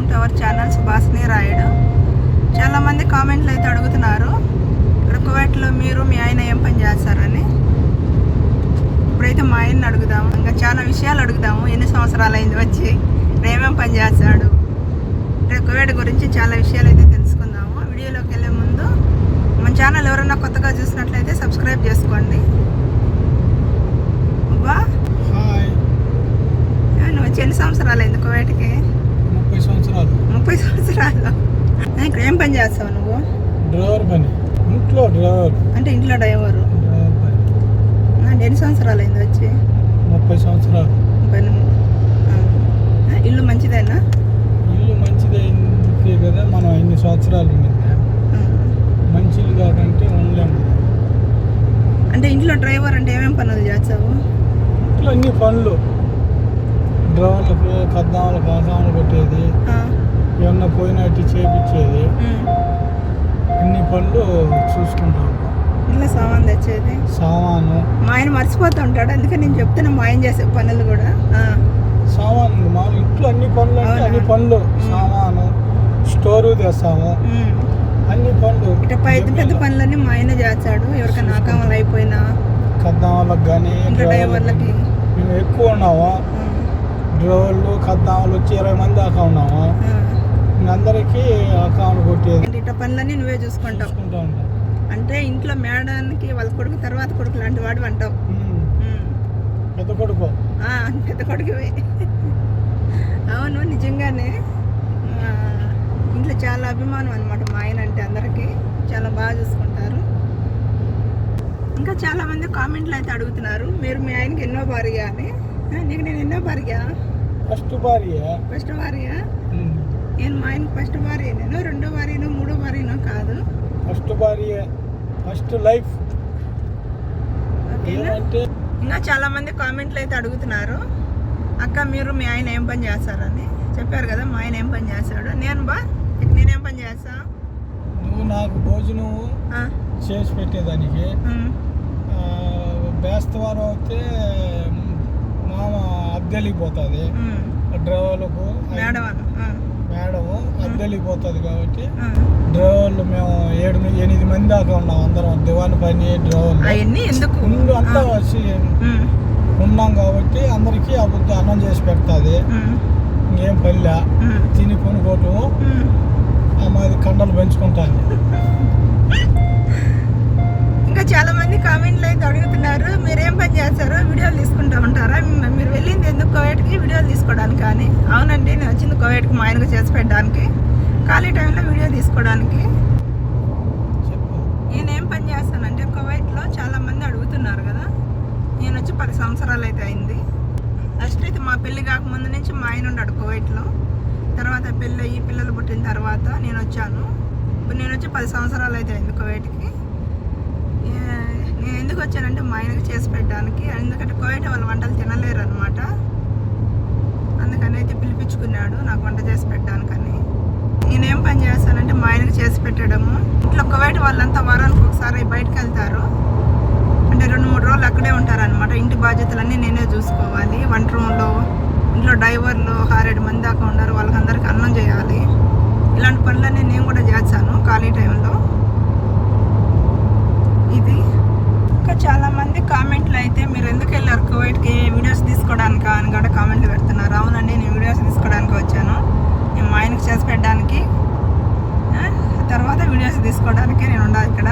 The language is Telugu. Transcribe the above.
Welcome to our channel Subhashini Rayudu. చాలామంది కామెంట్లు అయితే అడుగుతున్నారు ఇక్కడ కువైట్లో మీరు మీ ఆయన ఏం పని చేస్తారని. ఇప్పుడైతే మా ఆయన్ని అడుగుదాము. ఇంకా చాలా విషయాలు అడుగుదాము ఎన్ని సంవత్సరాలు అయింది వచ్చి ఇక్కడ ఏమేం పని చేస్తాడు. ఇక్కడ కువైట్ గురించి చాలా విషయాలు అయితే తెలుసుకుందాము. వీడియోలోకి వెళ్ళే ముందు మన ఛానల్ ఎవరైనా కొత్తగా చూసినట్లయితే సబ్స్క్రైబ్ చేసుకోండి అబ్బా హాయ్ నువ్వు వచ్చి ఎన్ని సంవత్సరాలు అయింది కువైట్కి ముప్పై సంవత్సరాలు ముప్పై సంవత్సరాలు ఇక్కడ ఏం పని చేస్తావు నువ్వు? డ్రైవర్ పని. ఇంట్లో డ్రైవర్. అంటే ఇంట్లో డ్రైవరు. ఎన్ని సంవత్సరాలు అయింది వచ్చి? ముప్పై సంవత్సరాలు. ఆ, ఇల్లు మంచిదేనా? ఇల్లు మంచిదైంది కదా మనం ఇన్ని సంవత్సరాలు ఆ. మంచి ఇల్లు కాదంటే ఉండలేము అంటే ఇంట్లో డ్రైవర్ అంటే ఏమేం పనులు చేస్తావు? ఇంట్లో అన్ని పనులు. డ్రైవర్లకు కద్దాములు కాసాములు కొట్టేది. ఏమన్నా పోయినట్టు చేపించేది. అన్ని పనులు చూసుకుంటాం ఇంట్లో సామాన్ తెచ్చేది? సామాను. మా ఆయన మర్చిపోతూ ఉంటాడు. అందుకే నేను చెప్తున్నా మా ఆయన చేసే పనులు కూడా. సామాను మామూలు ఇంట్లో అన్ని పనులు అంటే? అన్ని పనులు. సామాను స్టోరు తెస్తాము. అన్ని పనులు. ఇట్లా పెద్ద పెద్ద పనులన్నీ మా ఆయన చేస్తాడు. ఎవరికైనా ఆకామాలు అయిపోయినా. కద్దాములకు కానీ డ్రైవర్లకి. మేము ఎక్కువ ఉన్నాము? డ్రైవర్లు కద్దాములు వచ్చి ఇరవై మంది దాకా ఉన్నాము. అందరికీ కొట్టేది. ఇట్లా పనులన్నీ నువ్వే చూసుకుంటావు. అంటే ఇంట్లో మేడానికి వాళ్ళ కొడుకు తర్వాత కొడుకు లాంటి వాడు అంటావు. పెద్ద కొడుకు. పెద్ద కొడుకువి. అవును నిజంగానే. ఇంట్లో చాలా అభిమానం అనమాట మా ఆయన అంటే అందరికీ. చాలా బాగా చూసుకుంటారు. ఇంకా చాలా మంది కామెంట్లు అయితే అడుగుతున్నారు. మీరు మీ ఆయనకి ఎన్నో భార్య అని. నీకు నేను ఎన్నో భార్య? ఫస్ట్ భార్య? ఫస్ట్ భార్య. నేను మా ఆయనకి ఫస్ట్ భార్య నేను రెండో భార్యను మూడో భార్యను కాదు. ఫస్ట్ భార్య ఫస్ట్ లైఫ్ ఇంకా చాలా మంది కామెంట్లు అయితే అడుగుతున్నారు. అక్క మీరు మీ ఆయన ఏం పని చేస్తారని. చెప్పారు కదా మా ఆయన ఏం పని చేస్తాడు. నేను బా ఇక నేనేం పని చేస్తా? నువ్వు నాకు భోజనం చేసి పెట్టేదానికి. బేస్తవారం అయితే మామ అద్దెలిగిపోతుంది డ్రైవర్లకు మేడం ఆ, అద్దెలిగిపోతుంది కాబట్టి ఆ. డ్రైవర్లు మేము ఏడు ఎనిమిది మంది దాకా ఉన్నాం అందరం. దివాన్ పని డ్రైవర్లు అవన్నీ ఎందుకు? ముందు అంతా ఆ, వచ్చి ఉన్నాం కాబట్టి అందరికీ అబద్ధం అన్నం చేసి పెడుతుంది. ఇంకేం పల్లె తిని. ఆ మాది కండలు పెంచుకుంటాను ఇంకా చాలా మంది కామెంట్లు అయితే అడుగుతున్నారు మీరు ఏం పని చేస్తారు వీడియోలు తీసుకుంటా ఉంటారా? మీరు వెళ్ళింది ఎందుకు కోవేట్కి? వీడియోలు తీసుకోవడానికి కానీ. అవునండి నేను వచ్చింది కోవేట్కి మా ఆయనకు చేసి పెట్టడానికి. ఖాళీ టైంలో వీడియో తీసుకోవడానికి. నేను ఏం పని చేస్తానంటే కువైట్లో చాలా మంది అడుగుతున్నారు కదా. నేను వచ్చి పది సంవత్సరాలు అయితే అయింది. ఫస్ట్ అయితే మా పెళ్ళి కాకముందు నుంచి మా ఆయన ఉన్నాడు కువైట్లో. తర్వాత పెళ్ళి అయ్యి పిల్లలు పుట్టిన తర్వాత నేను వచ్చాను. ఇప్పుడు నేను వచ్చి పది సంవత్సరాలు అయితే అయింది కువైట్కి. నేను ఎందుకు వచ్చానంటే మా ఆయనకి చేసి పెట్టడానికి. ఎందుకంటే కువైట్ వాళ్ళు వంటలు తినలేరు అనమాట అందుకని అయితే పిలిపించుకున్నాడు నాకు వంట చేసి పెట్టడానికని. నేనేం పని చేస్తానంటే మా ఆయనకి చేసి పెట్టడము. ఇంట్లో ఒకవేళ వాళ్ళంతా వారానికి ఒకసారి బయటకు వెళ్తారు. అంటే రెండు మూడు రోజులు అక్కడే ఉంటారనమాట ఇంటి బాధ్యతలన్నీ నేనే చూసుకోవాలి. వంట రూమ్లో ఇంట్లో డ్రైవర్లు ఒక ఆరేడు మంది దాకా ఉన్నారు. వాళ్ళకందరికీ అన్నం చేయాలి. ఇలాంటి పనులన్నీ నేను కూడా చేస్తాను ఖాళీ టైంలో. ఇది. ఇంకా చాలామంది కామెంట్లు అయితే మీరు ఎందుకు వెళ్ళారు కువైట్కి? వీడియోస్ తీసుకోవడానికి అని కూడా కామెంట్లు పెడుతున్నారు. అవునండి నేను వీడియోస్ తీసుకోవడానికి వచ్చాను. మా ఆయనకి చేసి పెట్టడానికి తర్వాత వీడియోస్ తీసుకోవడానికి నేను ఉండాలి ఇక్కడ.